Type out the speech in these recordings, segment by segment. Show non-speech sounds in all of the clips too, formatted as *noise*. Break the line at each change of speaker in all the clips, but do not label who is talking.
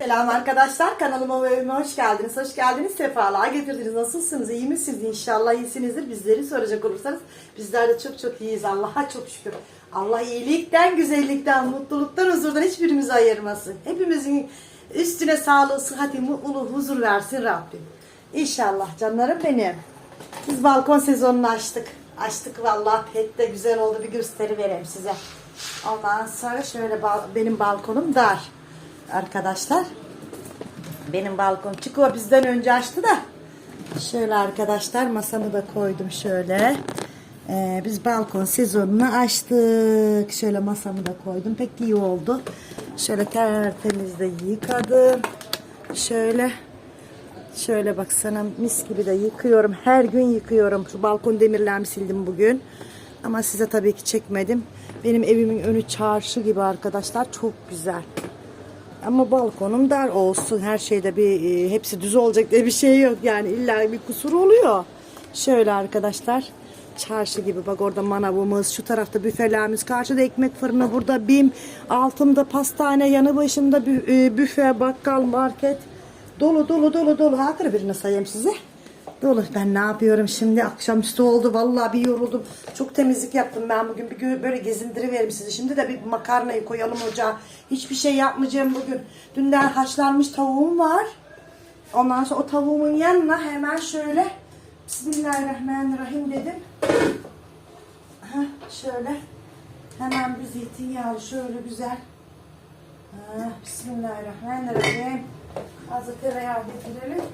Selam arkadaşlar kanalıma ve evime hoş geldiniz. Hoş geldiniz. Sefalar getirdiniz. Nasılsınız? İyi misiniz? İnşallah iyisinizdir. Bizleri soracak olursanız bizler de çok çok iyiyiz. Allah'a çok şükür. Allah iyilikten, güzellikten, mutluluktan, huzurdan hiçbirimizi ayırmasın. Hepimizin üstüne sağlığı, sıhhati, mutluluğu, huzur versin Rabbim. İnşallah canlarım benim. Biz balkon sezonunu açtık. Açtık vallahi pek de güzel oldu. Bir gösteri vereyim size. Ondan sonra şöyle benim balkonum dar arkadaşlar. Benim balkon Çiko bizden önce açtı da. Şöyle arkadaşlar masamı da koydum şöyle. Ee, biz balkon sezonunu açtık. Şöyle masamı da koydum. Pek iyi oldu. Şöyle tertemiz de yıkadım. Şöyle Şöyle baksana mis gibi de yıkıyorum. Her gün yıkıyorum. Şu balkon demirlerimi sildim bugün. Ama size tabii ki çekmedim. Benim evimin önü çarşı gibi arkadaşlar. Çok güzel. Ama balkonum dar olsun. Her şeyde bir e, hepsi düz olacak diye bir şey yok. Yani illa bir kusur oluyor. Şöyle arkadaşlar. Çarşı gibi bak orada manavımız, şu tarafta büfelerimiz, karşıda ekmek fırını, burada bim, altımda pastane, yanı başımda e, büfe, bakkal, market. Dolu dolu dolu dolu. Hatır birini sayayım size. Dolu. Ben ne yapıyorum şimdi? Akşamüstü oldu. Vallahi bir yoruldum. Çok temizlik yaptım ben bugün. Bir böyle gezindiriverim sizi. Şimdi de bir makarnayı koyalım ocağa. Hiçbir şey yapmayacağım bugün. Dünden haşlanmış tavuğum var. Ondan sonra o tavuğumun yanına hemen şöyle Bismillahirrahmanirrahim dedim. Heh, şöyle hemen bir zeytinyağlı şöyle güzel. Ha, Bismillahirrahmanirrahim. Azı tereyağı getirelim.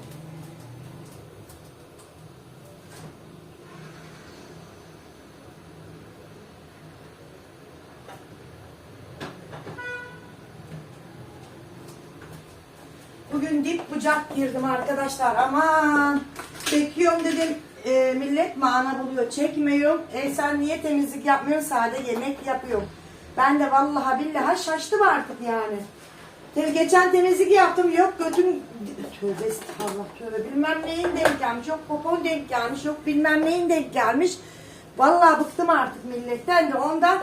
Bugün dip bucak girdim arkadaşlar. Aman çekiyorum dedim. E, millet mana buluyor. Çekmiyorum. E sen niye temizlik yapmıyorsun? Sade yemek yapıyorum. Ben de vallahi billahi şaştım artık yani. Geçen temizlik yaptım. Yok götüm tövbe estağfurullah tövbe. Bilmem neyin denk gelmiş. Yok popon denk gelmiş. Yok bilmem neyin denk gelmiş. Vallahi bıktım artık milletten de ondan.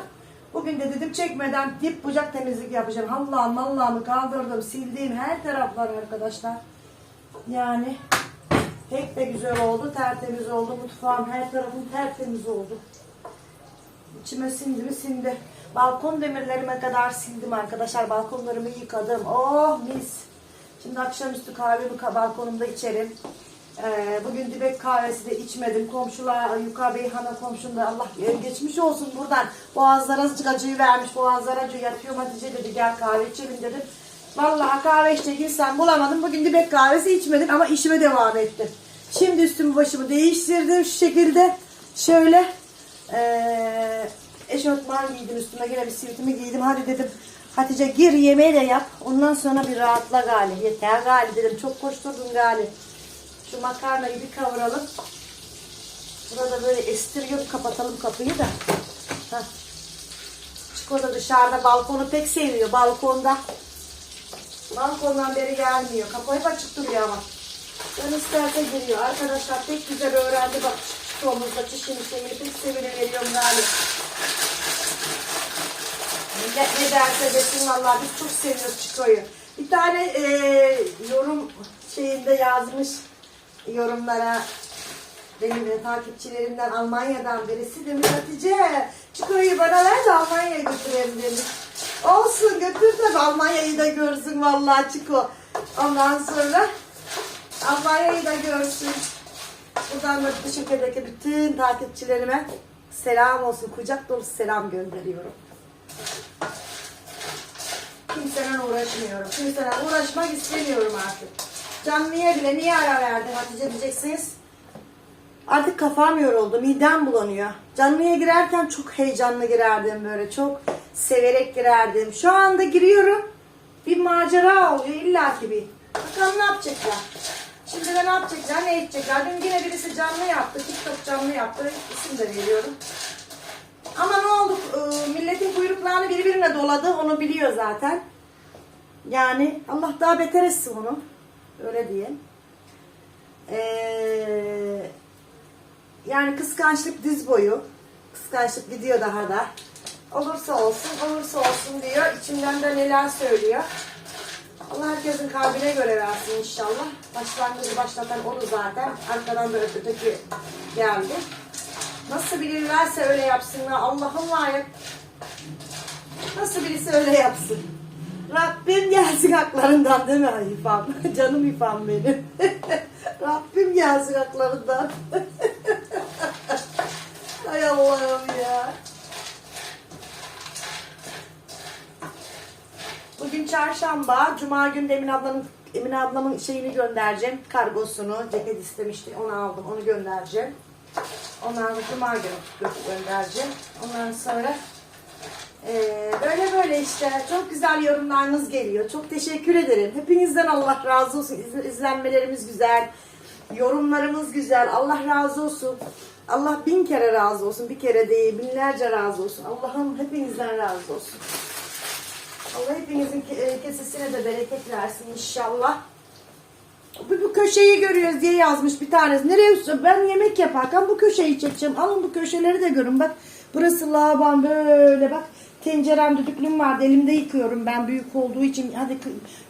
Bugün de dedim çekmeden dip bucak temizlik yapacağım. Allah'ım Allah'ımı kaldırdım. Sildiğim her taraflar arkadaşlar. Yani pek de güzel oldu. Tertemiz oldu. Mutfağım her tarafım tertemiz oldu. İçime sindi mi sindi. Balkon demirlerime kadar sildim arkadaşlar. Balkonlarımı yıkadım. Oh mis. Şimdi akşamüstü kahvemi ka- balkonumda içerim. Ee, bugün dibek kahvesi de içmedim. Komşular Yuka Beyhan'a komşumda Allah geçmiş olsun buradan. Boğazlara azıcık acıyı vermiş. Boğazlara acı yatıyor Hatice dedi gel kahve içelim dedim. Vallahi kahve içecek insan bulamadım. Bugün dibek kahvesi içmedim ama işime devam ettim. Şimdi üstümü başımı değiştirdim şu şekilde. Şöyle ee, eşofman giydim üstüme yine bir sivitimi giydim. Hadi dedim Hatice gir yemeği de yap. Ondan sonra bir rahatla gali. Yeter gali dedim. Çok koşturdun gali. Şu makarnayı bir kavuralım. Burada böyle estiriyor. Kapatalım kapıyı da. Heh. Dışarıda balkonu pek seviyor. Balkonda. Balkondan beri gelmiyor. Kapı açık duruyor ama. Ben isterse giriyor. Arkadaşlar pek güzel öğrendi. Bak çikolumuzda çişini şeyini pek sevini veriyorum galiba. Millet ne derse desin vallahi biz çok seviyoruz Çiko'yu. Bir tane e, yorum şeyinde yazmış yorumlara benim de takipçilerimden Almanya'dan birisi demiş Hatice Çiko'yu bana ver de Almanya'ya götürelim demiş. Olsun götür tabi Almanya'yı da görsün vallahi Çiko. Ondan sonra Almanya'yı da görsün. Buradan da Teşekkür'deki bütün takipçilerime selam olsun. Kucak dolusu selam gönderiyorum. Kimseyle uğraşmıyorum. Kimseyle uğraşmak istemiyorum artık. Canlıya bile niye ara verdin Hatice diyeceksiniz. Artık kafam yoruldu. Midem bulanıyor. Canlıya girerken çok heyecanlı girerdim böyle. Çok severek girerdim. Şu anda giriyorum. Bir macera oluyor illaki bir. Bakalım ne yapacaklar. Şimdi de ne yapacaklar, ne edecekler. Dün yine birisi canlı yaptı. TikTok canlı yaptı. İsim de veriyorum. Ama ne oldu? Ee, milletin kuyruklarını birbirine doladı. Onu biliyor zaten. Yani Allah daha beter etsin onu. Öyle diyeyim. Ee, yani kıskançlık diz boyu. Kıskançlık gidiyor daha da. Olursa olsun, olursa olsun diyor. İçimden de neler söylüyor. Allah herkesin kalbine göre versin inşallah. Başlangıcı başlatan onu zaten. Arkadan da öteki geldi. Nasıl bilirlerse öyle yapsınlar. Allah'ım layık. Nasıl birisi öyle yapsın. Rabbim gelsin haklarından değil mi ay İfam? *laughs* Canım İfam benim. *laughs* Rabbim gelsin haklarından. *laughs* Hay Allah'ım ya. Bugün çarşamba, cuma günü Emin ablanın Emin ablamın şeyini göndereceğim. Kargosunu, ceket istemişti. Onu aldım, onu göndereceğim. Ondan sonra cuma günü gö- göndereceğim. Ondan sonra eee, böyle böyle işte çok güzel yorumlarınız geliyor. Çok teşekkür ederim. Hepinizden Allah razı olsun. İz- izlenmelerimiz güzel. Yorumlarımız güzel. Allah razı olsun. Allah bin kere razı olsun. Bir kere değil, binlerce razı olsun. Allah'ım hepinizden razı olsun. Allah hepinizin e, kesesine de bereket versin inşallah. Bu, bu köşeyi görüyoruz diye yazmış bir tanesi. Nereye ben yemek yaparken bu köşeyi çekeceğim. Alın bu köşeleri de görün bak. Burası laban böyle bak. Tencerem düdüklüm vardı elimde yıkıyorum ben büyük olduğu için hadi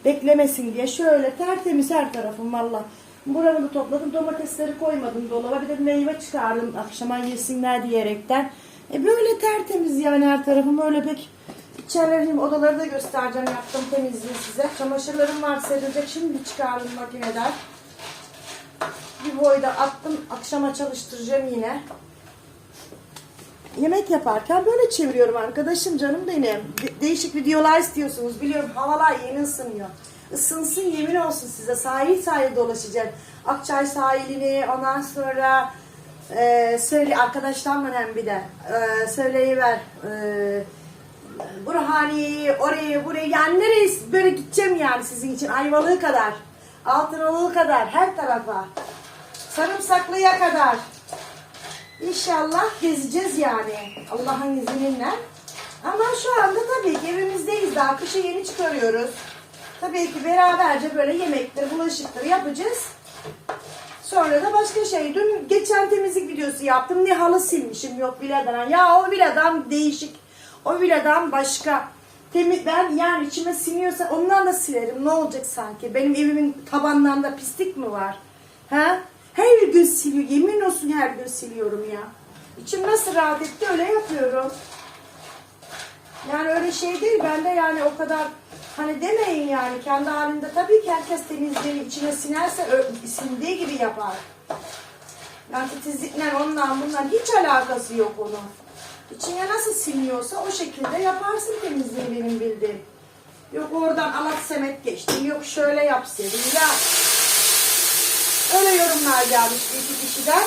beklemesin diye. Şöyle tertemiz her tarafım valla. Buramı topladım domatesleri koymadım dolaba bir de meyve çıkardım akşama yesinler diyerekten. E böyle tertemiz yani her tarafım öyle pek İçerilerim odaları da göstereceğim yaptım temizliği size. Çamaşırlarım var serilecek şimdi çıkardım makineden. Bir boyda attım akşama çalıştıracağım yine. Yemek yaparken böyle çeviriyorum arkadaşım canım benim. De- değişik videolar istiyorsunuz biliyorum havalar yeni ısınıyor. Isınsın yemin olsun size sahil sahil dolaşacağım. Akçay sahilini ondan sonra e, söyle arkadaşlarla hem bir de e, söyleyiver. E, Burhaniye'yi, orayı, buraya yani nereye böyle gideceğim yani sizin için Ayvalık'a kadar, Altınoğlu'ya kadar, her tarafa. Sarımsaklı'ya kadar. İnşallah gezeceğiz yani Allah'ın izniyle. Ama şu anda tabii ki evimizdeyiz daha kışı yeni çıkarıyoruz. Tabii ki beraberce böyle yemektir, bulaşıktır yapacağız. Sonra da başka şey. Dün geçen temizlik videosu yaptım. Ne halı silmişim yok villadan. Ya o villadan değişik. O villadan başka. Temiz, ben yani içime siniyorsa ondan da silerim. Ne olacak sanki? Benim evimin tabanlarında pislik mi var? Ha? Her gün siliyor. Yemin olsun her gün siliyorum ya. İçim nasıl rahat etti öyle yapıyorum. Yani öyle şey değil. Ben de yani o kadar hani demeyin yani kendi halinde tabii ki herkes temizliği içine sinerse sindiği gibi yapar. Yani titizlikle ondan bundan hiç alakası yok onun. İçine nasıl siniyorsa o şekilde yaparsın temizliği benim bildiğim. Yok oradan alat semet geçti. Yok şöyle yapsaydın. Ya öyle yorumlar gelmiş bir iki kişiden.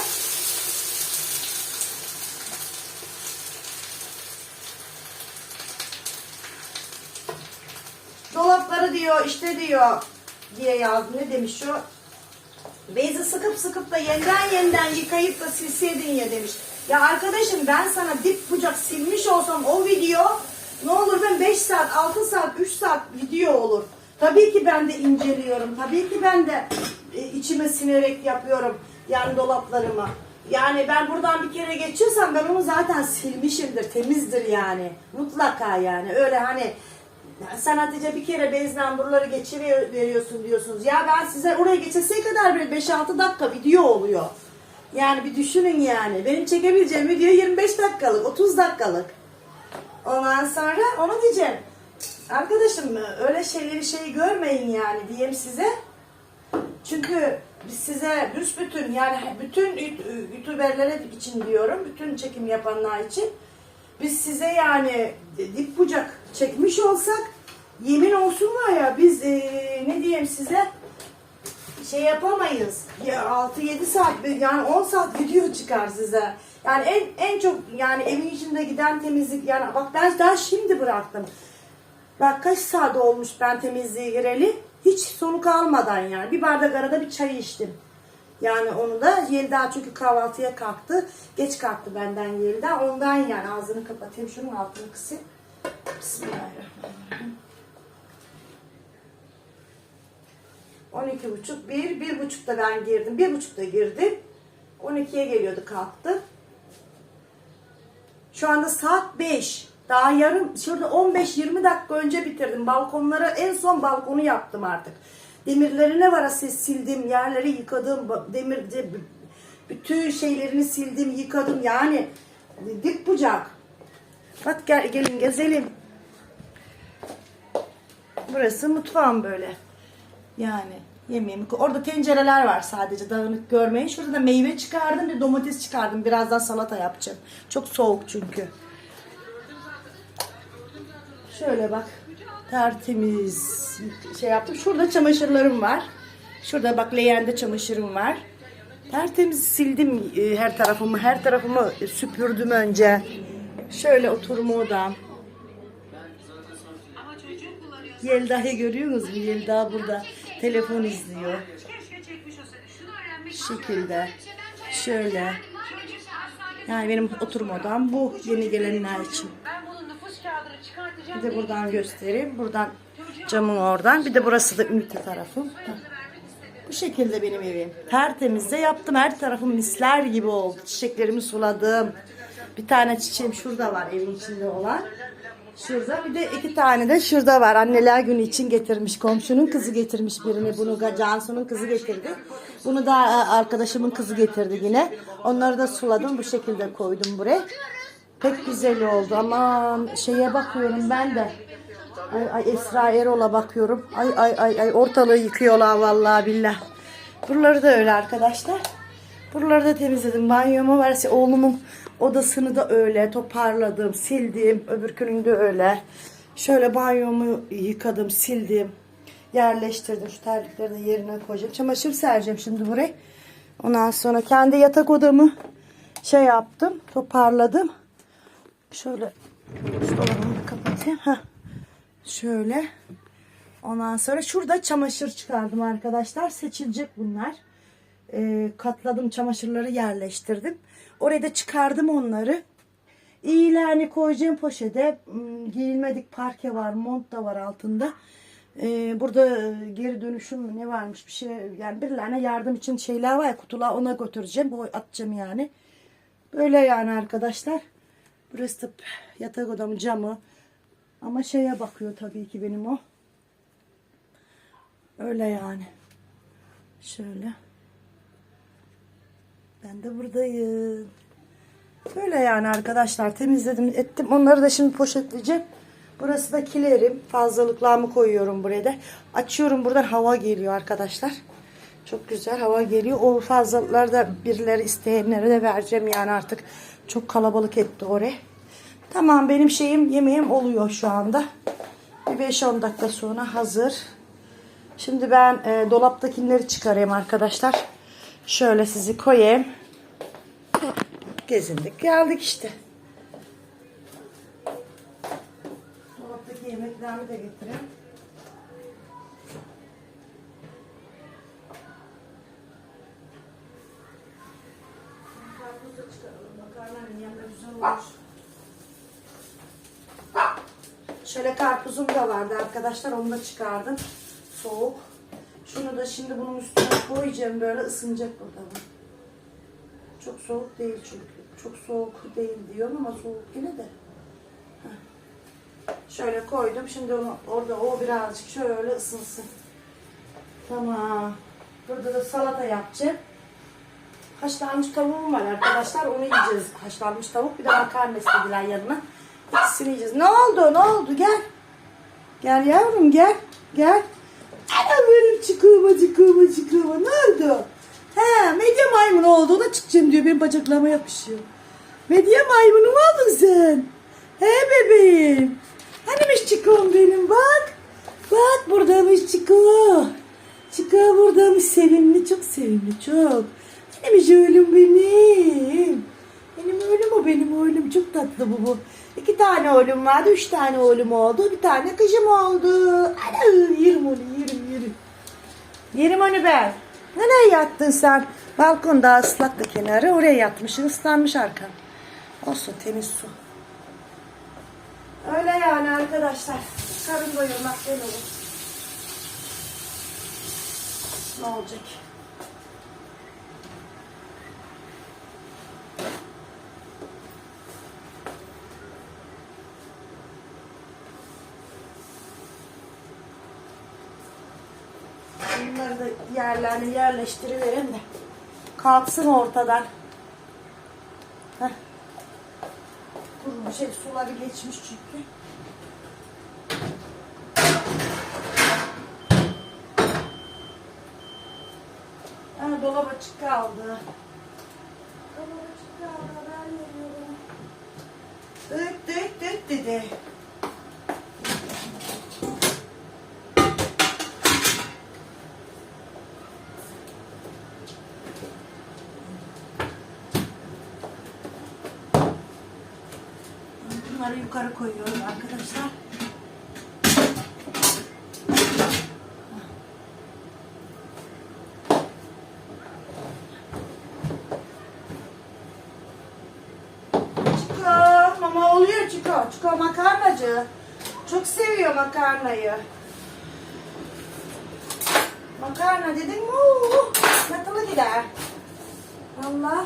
Dolapları diyor işte diyor diye yazdı. Ne demiş o? Bezi sıkıp sıkıp da yeniden yeniden yıkayıp da silseydin ya demiş. Ya arkadaşım ben sana dip bucak silmiş olsam o video ne olur ben 5 saat, 6 saat, 3 saat video olur. Tabii ki ben de inceliyorum. Tabii ki ben de e, içime sinerek yapıyorum yani dolaplarımı. Yani ben buradan bir kere geçiyorsam ben onu zaten silmişimdir. Temizdir yani. Mutlaka yani. Öyle hani sen Hatice bir kere bezden buraları geçiveriyorsun diyorsunuz. Ya ben size oraya geçeseye kadar bir 5-6 dakika video oluyor. Yani bir düşünün yani. Benim çekebileceğim video 25 dakikalık, 30 dakikalık. Ondan sonra onu diyeceğim. Arkadaşım öyle şeyleri şey görmeyin yani diyeyim size. Çünkü biz size büsbütün yani bütün youtuberlere için diyorum, bütün çekim yapanlar için biz size yani dip bucak çekmiş olsak yemin olsun var ya biz eee, ne diyeyim size şey yapamayız. Ya 6-7 saat yani 10 saat video çıkar size. Yani en en çok yani evin içinde giden temizlik yani bak ben daha şimdi bıraktım. Bak kaç saat olmuş ben temizliğe gireli. Hiç soluk almadan yani. Bir bardak arada bir çay içtim. Yani onu da Yelda çünkü kahvaltıya kalktı. Geç kalktı benden Yelda. Ondan yani ağzını kapatayım. Şunun altını kısayım. Bismillahirrahmanirrahim. 12 buçuk, bir, ben girdim. Bir buçukta girdim. 12'ye geliyordu kalktı. Şu anda saat 5. Daha yarım şurada 15-20 dakika önce bitirdim. Balkonlara en son balkonu yaptım artık. Demirleri ne var sildim, yerleri yıkadım, demir de- bütün şeylerini sildim, yıkadım. Yani dip bucak. Bak gel, gelin gezelim. Burası mutfağım böyle. Yani yemeğimi Orada tencereler var sadece dağınık görmeyin. Şurada da meyve çıkardım bir domates çıkardım. Birazdan salata yapacağım. Çok soğuk çünkü. Şöyle bak. Tertemiz şey yaptım. Şurada çamaşırlarım var. Şurada bak leğende çamaşırım var. Tertemiz sildim e, her tarafımı. Her tarafımı süpürdüm önce. Şöyle oturma odam. Yelda'yı görüyorsunuz mu? Yelda burada telefon izliyor. Şekilde. Şöyle. Yani benim oturma odam bu yeni gelenler için.
Ben bunun nüfus kağıdını çıkartacağım.
Bir de buradan göstereyim. Buradan camın oradan. Bir de burası da ünite tarafım. Bu şekilde benim evim. Tertemiz de yaptım. Her tarafım misler gibi oldu. Çiçeklerimi suladım. Bir tane çiçeğim şurada var evin içinde olan. Şurada bir de iki tane de şurada var. Anneler günü için getirmiş. Komşunun kızı getirmiş birini. Bunu Cansu'nun kızı getirdi. Bunu da e, arkadaşımın kızı getirdi yine. Onları da suladım. Bu şekilde koydum buraya. Pek güzel oldu. Aman şeye bakıyorum ben de. Ay, ay Esra Erol'a bakıyorum. Ay ay ay ay ortalığı yıkıyorlar vallahi billah. Buraları da öyle arkadaşlar. Buraları da temizledim. Banyomu var. Oğlumun odasını da öyle toparladım, sildim. Öbürkünün de öyle. Şöyle banyomu yıkadım, sildim. Yerleştirdim. Şu terlikleri de yerine koyacağım. Çamaşır sereceğim şimdi buraya. Ondan sonra kendi yatak odamı şey yaptım, toparladım. Şöyle da kapatayım. Heh. Şöyle. Ondan sonra şurada çamaşır çıkardım arkadaşlar. Seçilecek bunlar. Ee, katladım çamaşırları yerleştirdim. Oraya da çıkardım onları. İyilerini koyacağım poşete. Hmm, Giyilmedik parke var. Mont da var altında. Ee, burada e, geri dönüşüm ne varmış bir şey. Yani birilerine yardım için şeyler var ya kutular ona götüreceğim. Bu atacağım yani. Böyle yani arkadaşlar. Burası da yatak odamın camı. Ama şeye bakıyor tabii ki benim o. Öyle yani. Şöyle. Ben de buradayım. Böyle yani arkadaşlar temizledim ettim. Onları da şimdi poşetleyeceğim. Burası da kilerim. Fazlalıklarımı koyuyorum buraya da. Açıyorum buradan hava geliyor arkadaşlar. Çok güzel hava geliyor. O fazlalıkları da birileri isteyenlere de vereceğim yani artık. Çok kalabalık etti oraya. Tamam benim şeyim yemeğim oluyor şu anda. Bir 5-10 dakika sonra hazır. Şimdi ben e, dolaptakileri çıkarayım arkadaşlar. Şöyle sizi koyayım. Gezindik geldik işte. Dolaptaki yemeklerimi de getireyim. Karpuz da çıkaralım. Makarnanın yanında güzel olur. Şöyle karpuzum da vardı arkadaşlar. Onu da çıkardım. Soğuk. Şunu da şimdi bunun üstüne koyacağım. Böyle ısınacak burada bu. Çok soğuk değil çünkü. Çok soğuk değil diyorum ama soğuk yine de. Şöyle koydum. Şimdi onu orada o birazcık şöyle ısınsın. Tamam. Burada da salata yapacağım. Haşlanmış tavuğum var arkadaşlar. Onu yiyeceğiz. Haşlanmış tavuk. Bir de makarna istediler yanına. İkisini yiyeceğiz. Ne oldu? Ne oldu? Gel. Gel yavrum gel. Gel. Ana benim çıkıma çıkıma çıkıma. Ne oldu? He medya maymun olduğuna çıkacağım diyor. Benim bacaklarıma yapışıyor. Medya maymunu mu oldun sen? He bebeğim. Hanimiş çıkım benim bak. Bak buradaymış çıkı. Çıkı buradaymış sevimli. Çok sevimli çok. Hanimiş oğlum benim. Benim oğlum o benim oğlum. Çok tatlı bu bu. İki tane oğlum vardı. Üç tane oğlum oldu. Bir tane kızım oldu. Ana yerim onu yerim yerim. Yerim onu ben. Nereye yattın sen? Balkonda ıslaktı kenarı. Oraya yatmışsın. ıslanmış arkan. Olsun temiz su. Öyle yani arkadaşlar. Karın doyurmak ben olur. Ne olacak? Yerlerine yerleştiriverin de kalksın ortadan. Heh. Kurumuş, şey, suları geçmiş çünkü. Ha, dolap açık kaldı. Dolap açık kaldı, haber veriyorum. Dıt dıt dıt dedi. Bunları yukarı koyuyorum arkadaşlar. Çiko, mama oluyor Çiko. Çiko makarnacı. Çok seviyor makarnayı. Makarna dedin mi? uuu, Natılı gider. Allah.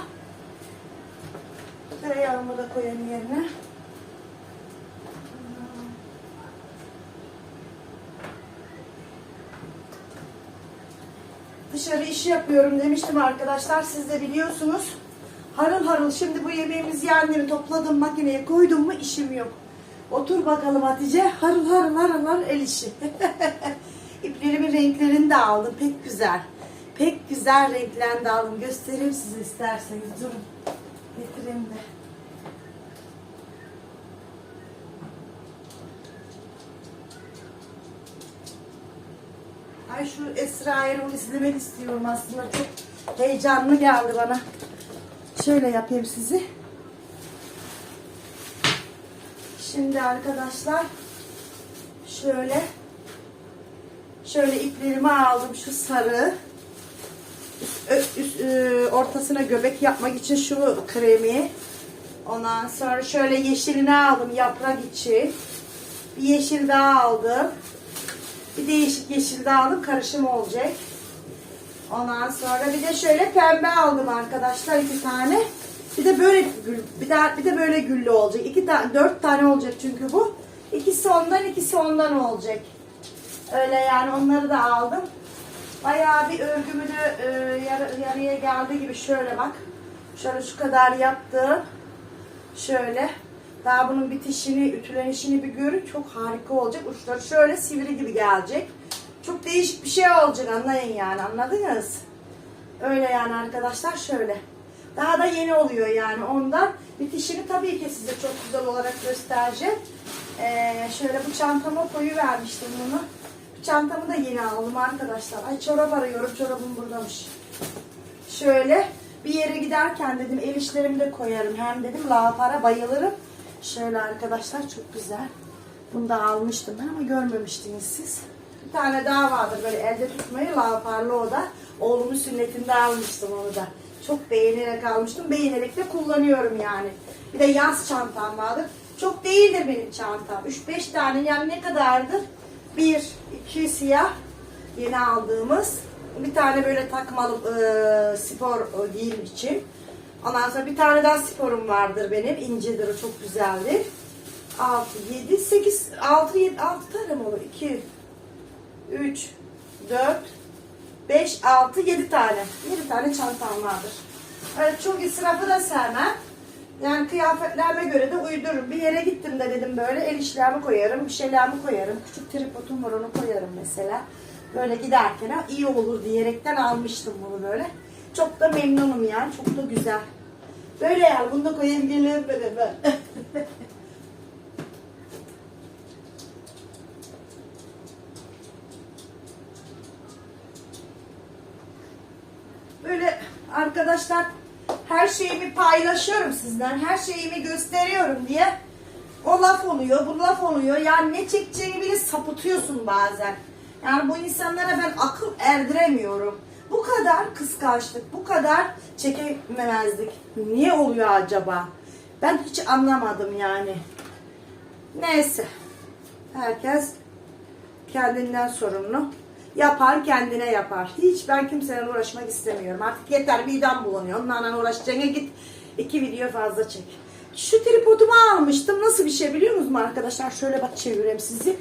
Tereyağımı da koyayım yerine. İş yapıyorum demiştim arkadaşlar. Siz de biliyorsunuz. Harıl harıl şimdi bu yemeğimiz yerleri topladım makineye koydum mu işim yok. Otur bakalım Hatice. Harıl harıl harıl harıl el işi. *laughs* İplerimin renklerini de aldım. Pek güzel. Pek güzel renklerini aldım. Göstereyim size isterseniz. Durun. Getireyim de. Ay şu Esra Erol izlemek istiyorum aslında. Çok heyecanlı geldi bana. Şöyle yapayım sizi. Şimdi arkadaşlar şöyle şöyle iplerimi aldım şu sarı üst, üst- e, ortasına göbek yapmak için şu kremi ondan sonra şöyle yeşilini aldım yaprak için bir yeşil daha aldım bir değişik yeşil aldım karışım olacak ondan sonra bir de şöyle pembe aldım arkadaşlar iki tane bir de böyle gül, bir daha bir de böyle güllü olacak iki tane dört tane olacak çünkü bu ikisi ondan ikisi ondan olacak öyle yani onları da aldım Bayağı bir örgümü de e, yarı, yarıya geldi gibi şöyle bak. Şöyle şu kadar yaptım. Şöyle. Daha bunun bitişini, ütülenişini bir görün. Çok harika olacak. Uçları şöyle sivri gibi gelecek. Çok değişik bir şey olacak anlayın yani anladınız? Öyle yani arkadaşlar şöyle. Daha da yeni oluyor yani ondan. Bitişini tabii ki size çok güzel olarak göstereceğim. Ee, şöyle bu çantama koyu vermiştim bunu. Bu çantamı da yeni aldım arkadaşlar. Ay çorap arıyorum. Çorabım buradamış. Şöyle bir yere giderken dedim el işlerimi de koyarım. Hem dedim lahapara bayılırım. Şöyle arkadaşlar çok güzel. Bunu da almıştım ben ama görmemiştiniz siz. Bir tane daha vardır böyle elde tutmayı lahaparlı o da. Oğlumun sünnetinde almıştım onu da. Çok beğenerek almıştım. Beğenerek de kullanıyorum yani. Bir de yaz çantam vardır. Çok değildir benim çantam. 3-5 tane yani ne kadardır? Bir, iki siyah yeni aldığımız. Bir tane böyle takmalı e, spor e, giyim için. Ondan sonra bir tane daha sporum vardır benim. İncedir o çok güzeldir. 6, 7, 8, 6, 7, 6 tane mi olur? 2, 3, 4, 5, 6, 7 tane. 7 tane çantam vardır. Evet, çok israfı da sevmem. Yani kıyafetlerime göre de uydururum. Bir yere gittim de dedim böyle el işlerimi koyarım, bir şeylerimi koyarım. Küçük tripodum var onu koyarım mesela. Böyle giderken iyi olur diyerekten almıştım bunu böyle. Çok da memnunum yani. Çok da güzel. Böyle yani bunu da koyayım geliyorum böyle *laughs* ben. Böyle arkadaşlar her şeyimi paylaşıyorum sizden. Her şeyimi gösteriyorum diye. O laf oluyor, bu laf oluyor. Yani ne çekeceğini bile sapıtıyorsun bazen. Yani bu insanlara ben akıl erdiremiyorum. Kadar kıskançlık, bu kadar çekememezlik. Niye oluyor acaba? Ben hiç anlamadım yani. Neyse. Herkes kendinden sorumlu. Yapan kendine yapar. Hiç ben kimseyle uğraşmak istemiyorum. Artık yeter midem bulanıyor. Onlarla uğraşacağına git iki video fazla çek. Şu tripodumu almıştım. Nasıl bir şey biliyor musunuz arkadaşlar? Şöyle bak çevireyim sizi.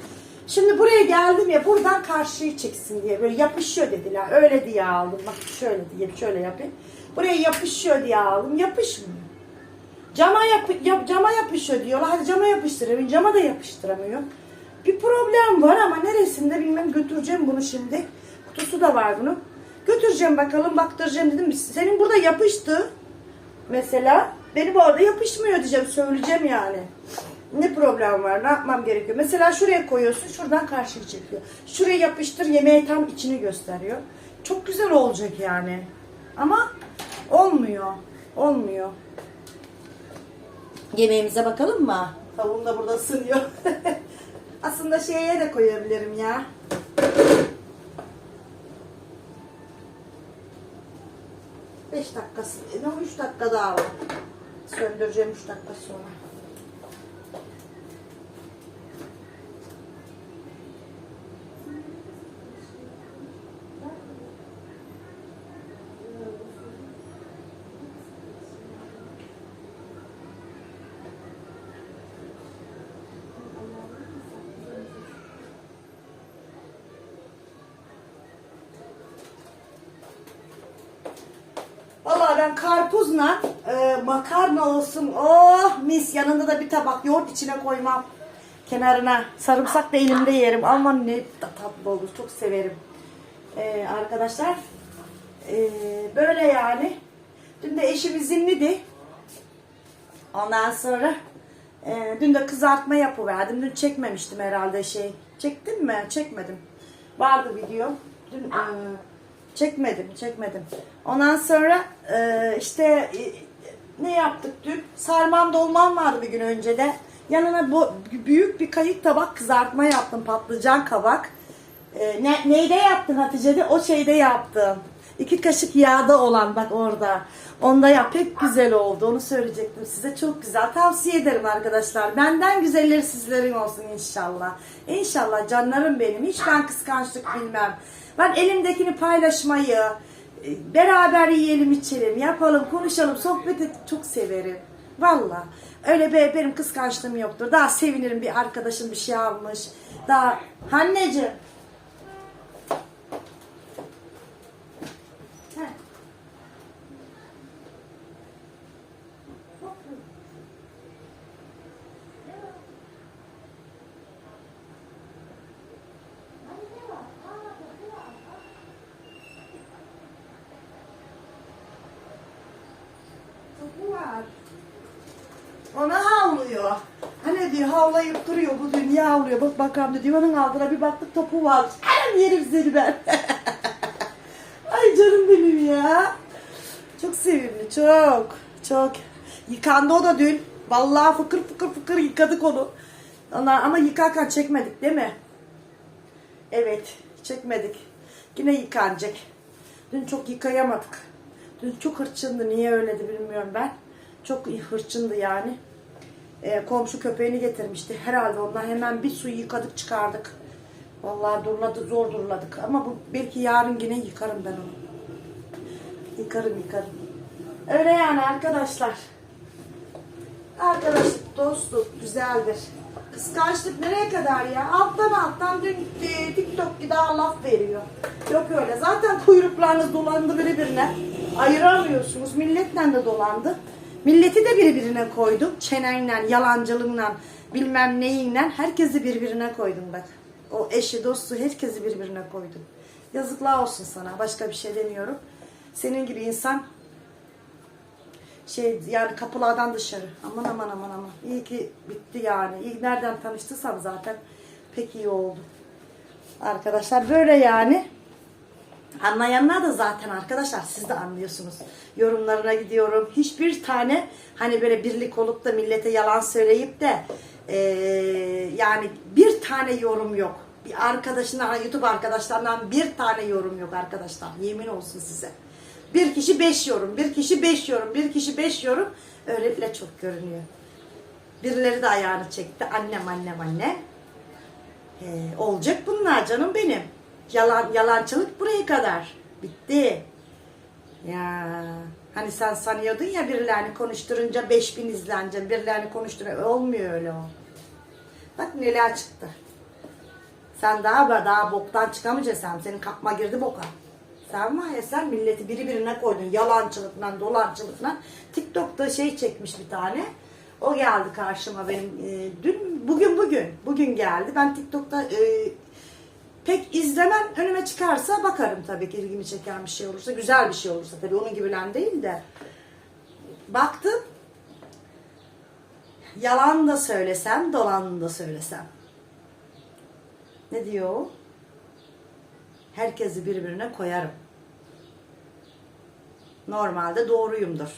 Şimdi buraya geldim ya buradan karşıyı çeksin diye böyle yapışıyor dediler. Öyle diye aldım. Bak şöyle diye şöyle yapayım. Buraya yapışıyor diye aldım. Yapışmıyor. Cama yap, yap cama yapışıyor diyorlar. Hadi cama yapıştırayım. Cama da yapıştıramıyor. Bir problem var ama neresinde bilmem götüreceğim bunu şimdi. Kutusu da var bunun. Götüreceğim bakalım baktıracağım dedim. Senin burada yapıştı. Mesela benim orada yapışmıyor diyeceğim. Söyleyeceğim yani. Ne problem var? Ne yapmam gerekiyor? Mesela şuraya koyuyorsun. Şuradan karşıyı çekiyor. Şuraya yapıştır. Yemeğe tam içini gösteriyor. Çok güzel olacak yani. Ama olmuyor. Olmuyor. Yemeğimize bakalım mı? Tavuğum da burada ısınıyor. *laughs* Aslında şeye de koyabilirim ya. Beş dakikası, no, üç dakika daha var. Söndüreceğim üç dakika sonra. Vallahi ben karpuzla e, makarna olsun. Oh mis yanında da bir tabak yoğurt içine koymam. Kenarına sarımsak da elimde yerim. Aman ne tatlı olur. Çok severim. E, arkadaşlar e, böyle yani. Dün de eşim izinliydi. Ondan sonra e, dün de kızartma yapıverdim. Dün çekmemiştim herhalde şey. Çektim mi? Çekmedim. Vardı video. Dün e, çekmedim, çekmedim. Ondan sonra e, işte e, ne yaptık dün? Sarmam dolmam vardı bir gün önce de. Yanına bu büyük bir kayık tabak kızartma yaptım. Patlıcan kabak. E, ne, neyde yaptın Hatice'de? O şeyde yaptım. İki kaşık yağda olan bak orada. Onda yap pek güzel oldu. Onu söyleyecektim size. Çok güzel. Tavsiye ederim arkadaşlar. Benden güzelleri sizlerin olsun inşallah. İnşallah canlarım benim. Hiç ben kıskançlık bilmem. Ben elimdekini paylaşmayı, e, beraber yiyelim içelim, yapalım, konuşalım, sohbet et çok severim. Valla. Öyle be, benim kıskançlığım yoktur. Daha sevinirim bir arkadaşım bir şey almış. Daha anneciğim. Heh. Topu var. Ona havlıyor. Hani diyor havlayıp duruyor bu dünya havlıyor. Bak bakalım diyor. Divanın altına bir baktık topu var. Anam yerim seni ben. *laughs* Ay canım benim ya. Çok sevimli çok. Çok. Yıkandı o da dün. Vallahi fıkır fıkır fıkır yıkadık onu. Onlar, ama yıkarken çekmedik değil mi? Evet çekmedik. Yine yıkanacak. Dün çok yıkayamadık. Dün çok hırçındı. Niye öyledi bilmiyorum ben. Çok hırçındı yani. Ee, komşu köpeğini getirmişti. Herhalde ondan hemen bir su yıkadık çıkardık. Vallahi durladı zor durladık. Ama bu belki yarın yine yıkarım ben onu. Yıkarım yıkarım. Öyle yani arkadaşlar. Arkadaşlık, dostluk güzeldir. Kıskançlık nereye kadar ya? Alttan alttan dün e, TikTok daha laf veriyor. Yok öyle. Zaten kuyruklarınız dolandı birbirine. Ayıramıyorsunuz. Milletle de dolandı. Milleti de birbirine koydum. Çenenle, yalancılığınla, bilmem neyinle. Herkesi birbirine koydum bak. O eşi, dostu herkesi birbirine koydum. Yazıklar olsun sana. Başka bir şey demiyorum. Senin gibi insan şey yani kapılardan dışarı. Aman aman aman aman. İyi ki bitti yani. İyi nereden tanıştıysam zaten pek iyi oldu. Arkadaşlar böyle yani. Anlayanlar da zaten arkadaşlar siz de anlıyorsunuz. Yorumlarına gidiyorum. Hiçbir tane hani böyle birlik olup da millete yalan söyleyip de eee, yani bir tane yorum yok. Bir arkadaşından, YouTube arkadaşlarından bir tane yorum yok arkadaşlar. Yemin olsun size. Bir kişi beş yorum, bir kişi beş yorum, bir kişi beş yorum. Öyle bile çok görünüyor. Birileri de ayağını çekti. Annem annem anne. Ee, olacak bunlar canım benim. Yalan yalancılık buraya kadar. Bitti. Ya hani sen sanıyordun ya birilerini konuşturunca 5000 izlenecek. Birilerini konuşturunca olmuyor öyle o. Bak neler çıktı. Sen daha daha boktan çıkamayacaksın. Senin kapma girdi boka. Sen var ya sen milleti biri birine koydun. Yalancılıkla, dolancılıkla. TikTok'ta şey çekmiş bir tane. O geldi karşıma benim. e, dün, bugün bugün. Bugün geldi. Ben TikTok'ta e, pek izlemem. Önüme çıkarsa bakarım tabii ki ilgimi çeken bir şey olursa. Güzel bir şey olursa tabii onun gibilen değil de. Baktım. Yalan da söylesem, dolan da söylesem. Ne diyor o? Herkesi birbirine koyarım. Normalde doğruyumdur.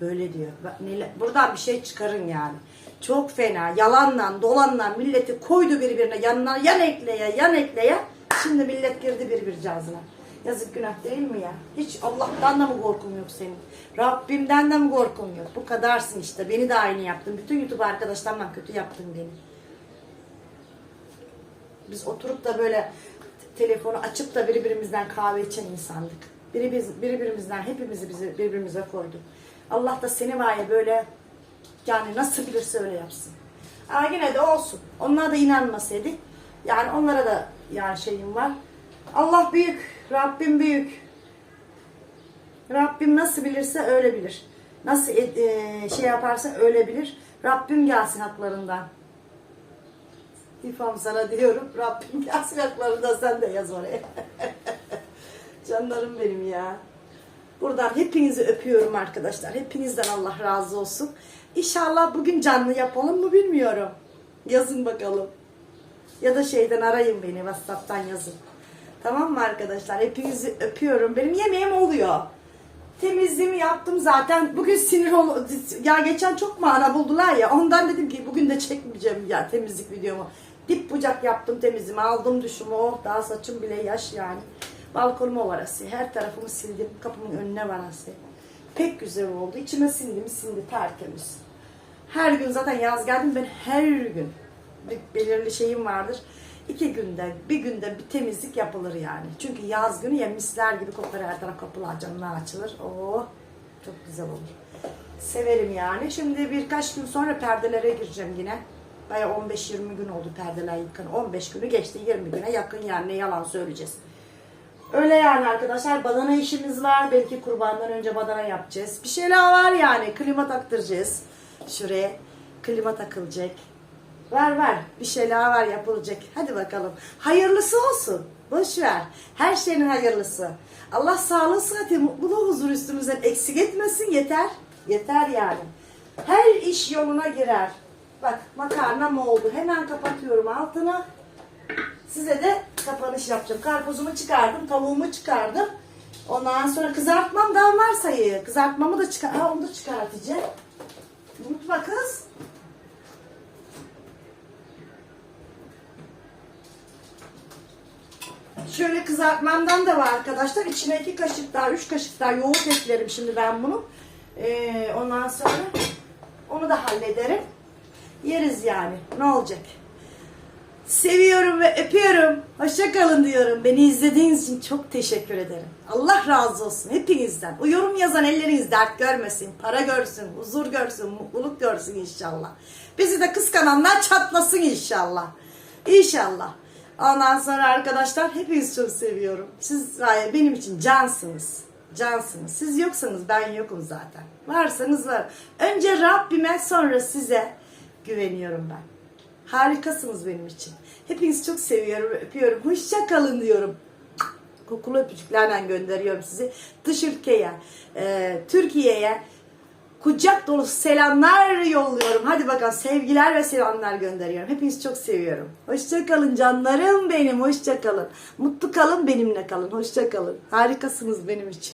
Böyle diyor. Bak neler- Buradan bir şey çıkarın yani. Çok fena. Yalanla, dolanla milleti koydu birbirine. Yanına yan ekleye, yan ekleye. Şimdi millet girdi birbiri ağzına. Yazık günah değil mi ya? Hiç Allah'tan da mı korkun yok senin? Rabbimden de mi korkun yok? Bu kadarsın işte. Beni de aynı yaptın. Bütün YouTube arkadaşlarımla kötü yaptın beni. Biz oturup da böyle te- telefonu açıp da birbirimizden kahve içen insandık. Biri biz, birbirimizden hepimizi bizi birbirimize koydu. Allah da seni var ya böyle yani nasıl bilirse öyle yapsın. Ama yine de olsun. Onlar da inanmasaydı. Yani onlara da yani şeyim var. Allah büyük. Rabbim büyük. Rabbim nasıl bilirse öyle bilir. Nasıl e- e, şey yaparsa öyle bilir. Rabbim gelsin haklarından. İfam sana diyorum. Rabbim gelsin haklarından sen de yaz oraya. *laughs* Canlarım benim ya. Buradan hepinizi öpüyorum arkadaşlar. Hepinizden Allah razı olsun. İnşallah bugün canlı yapalım mı bilmiyorum. Yazın bakalım. Ya da şeyden arayın beni. Whatsapp'tan yazın. Tamam mı arkadaşlar? Hepinizi öpüyorum. Benim yemeğim oluyor. Temizliğimi yaptım zaten. Bugün sinir ol ya geçen çok mana buldular ya. Ondan dedim ki bugün de çekmeyeceğim ya temizlik videomu. Dip bucak yaptım temizliğimi. Aldım duşumu. Oh, daha saçım bile yaş yani. Balkonuma varası. Her tarafımı sildim. Kapımın önüne varası. Pek güzel oldu. İçime sindi mi sindi tertemiz. Her gün zaten yaz geldim ben her gün bir belirli şeyim vardır. İki günde, bir günde bir temizlik yapılır yani. Çünkü yaz günü ya misler gibi kokar her taraf kapılar camlar açılır. Oo, çok güzel olur. Severim yani. Şimdi birkaç gün sonra perdelere gireceğim yine. Baya 15-20 gün oldu perdeler yıkın. 15 günü geçti 20 güne yakın yani ne yalan söyleyeceğiz. Öyle yani arkadaşlar badana işimiz var. Belki kurbandan önce badana yapacağız. Bir şeyler var yani. Klima taktıracağız. Şuraya klima takılacak. Var var. Bir şeyler var yapılacak. Hadi bakalım. Hayırlısı olsun. Boş ver. Her şeyin hayırlısı. Allah sağlığı, sıhhati, mutluluğu, huzur üstümüzden eksik etmesin. Yeter. Yeter yani. Her iş yoluna girer. Bak makarna mı oldu? Hemen kapatıyorum altını. Size de kapanış yapacağım. Karpuzumu çıkardım, tavuğumu çıkardım. Ondan sonra kızartmam daha var sayı. Kızartmamı da çıkar. Ha, onu da çıkartacağım. Unutma kız. Şöyle kızartmamdan da var arkadaşlar. İçine iki kaşık daha, üç kaşık daha yoğurt eklerim şimdi ben bunu. Ee, ondan sonra onu da hallederim. Yeriz yani. Ne olacak? Seviyorum ve öpüyorum. Hoşça kalın diyorum. Beni izlediğiniz için çok teşekkür ederim. Allah razı olsun hepinizden. O yorum yazan elleriniz dert görmesin, para görsün, huzur görsün, mutluluk görsün inşallah. Bizi de kıskananlar çatlasın inşallah. İnşallah. Ondan sonra arkadaşlar hepinizi çok seviyorum. Siz benim için cansınız. Cansınız. Siz yoksanız ben yokum zaten. Varsanız var. Önce Rabbime sonra size güveniyorum ben. Harikasınız benim için. Hepinizi çok seviyorum, öpüyorum. Hoşça kalın diyorum. Kokulu öpücüklerle gönderiyorum sizi. Dış ülkeye, e, Türkiye'ye kucak dolu selamlar yolluyorum. Hadi bakalım sevgiler ve selamlar gönderiyorum. Hepinizi çok seviyorum. Hoşça kalın canlarım benim. Hoşça kalın. Mutlu kalın benimle kalın. Hoşça kalın. Harikasınız benim için.